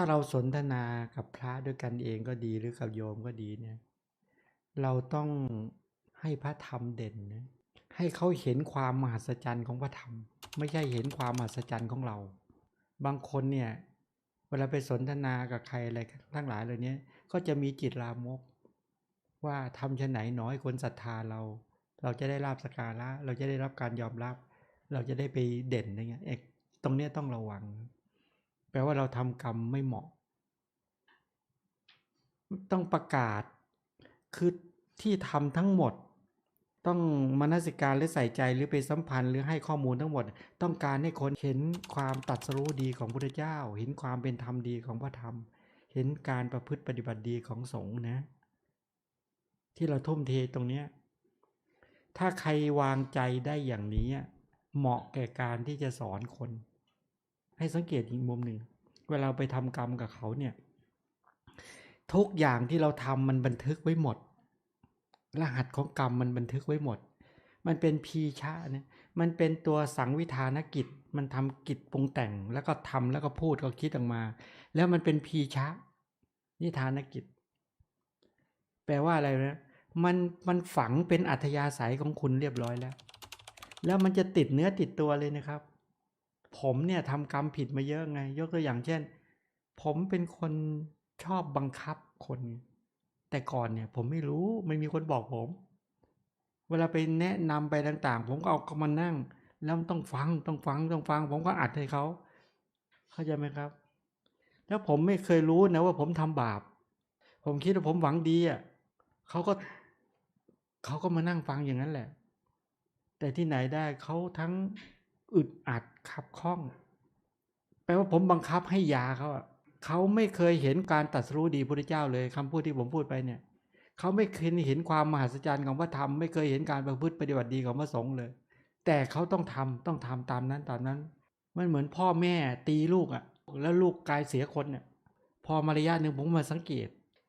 าเราสนทนากับพระด้วยกันเองก็ดีหรือกับโยมก็ดีเนี่ยเราต้องให้พระธรรมเด่นนะให้เขาเห็นความมหัศจรรย์ของพระธรรม ไม่ใช่เห็นความมหัศจรรย์ของเรา บางคนเนี่ยเวลาไปสนทนากับใครอะไรทั้งหลายเหล่านี้ก็จะมีจิตลามก ว่าทำชะไหนหนอให้คนศรัทธาเรา เราจะได้ราบสกการะเราจะได้รับการยอมรับ เราจะได้ไปเด่นอะไรเงี้ยเอกตรงเนี้ยต้องระวัง แปลว่าเราทำกรรมไม่เหมาะ ต้องประกาศคือที่ทำทั้งหมด ต้องมนสิการหรือใส่ใจหรือไปสัมพันธ์หรือให้ข้อมูลทั้งหมด ต้องการให้คนเห็นความตัดสู้ดีของพระเจ้า เห็นความเป็นธรรมดีของพระธรรม เห็นการประพฤติปฏิบัติดีของสงฆ์นะ ที่เราทุ่มเทตรงเนี้ยถ้าใครวางใจได้อย่างนี้ เหมาะแก่การที่จะสอนคน ให้สังเกตอีกมุมหนึ่งเวลาไปทำกรรมกับเขาเนี่ย ทุกอย่างที่เราทำมันบันทึกไว้หมด รหัสของกรรมมันบันทึกไว้หมด มันเป็นพีชะเนี่ยมันเป็นตัวสังวิธานกิจ มันทำกิจปรุงแต่งแล้วก็ทำแล้วก็พูดก็คิดออกมา แล้วมันเป็นพีชะ นิทานกิจ แปลว่าอะไรนะมันมันฝังเป็นอัธยาศัยของคุณเรียบร้อยแล้ว แล้วมันจะติดเนื้อติดตัวเลยนะครับ ผมเนี่ยทำกรรมผิดมาเยอะไง ยกตัวอย่างเช่น ผมเป็นคนชอบบังคับคน แต่ก่อนเนี่ยผมไม่รู้ไม่มีคนบอกผม เวลาไปแนะนำไปต่างๆ ผมก็เอาเขามานั่ง แล้วต้องฟังต้องฟังต้องฟัง ผมก็อัดให้เขาเข้าใจไหมครับ แล้วผมไม่เคยรู้นะว่าผมทำบาป ผมคิดว่าผมหวังดีอะเขาก็เขาก็มานั่งฟังอย่างนั้นแหละ แต่ที่ไหนได้เขาทั้ง อึดอัดขับข้อง แปลว่าผมบังคับให้ยาเขาอะเขาไม่เคยเห็นการตัดสู้ดีพระเจ้าเลยคำพูดที่ผมพูดไปเนี่ยเขาไม่เคยเห็นความมหัศจรรย์ของพระธรรมไม่เคยเห็นการประพฤติปฏิบัติดีของพระสงฆ์เลย แต่เขาต้องทำต้องทำตามนั้นตามนั้น มันเหมือนพ่อแม่ตีลูกอะแล้วลูกกลายเสียคนเนี่ยพอมาระยะหนึ่งผมมาสังเกต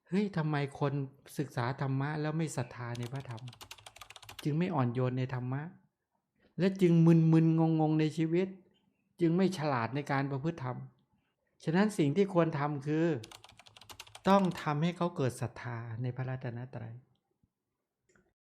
เฮ้ยทำไมคนศึกษาธรรมะแล้วไม่ศรัทธาในพระธรรม จึงไม่อ่อนโยนในธรรมะ และจึงมึนมึนงงงในชีวิต จึงไม่ฉลาดในการประพฤติธรรม ฉะนั้นสิ่งที่ควรทำคือ ต้องทำให้เขาเกิดศรัทธาในพระรัตนตรัย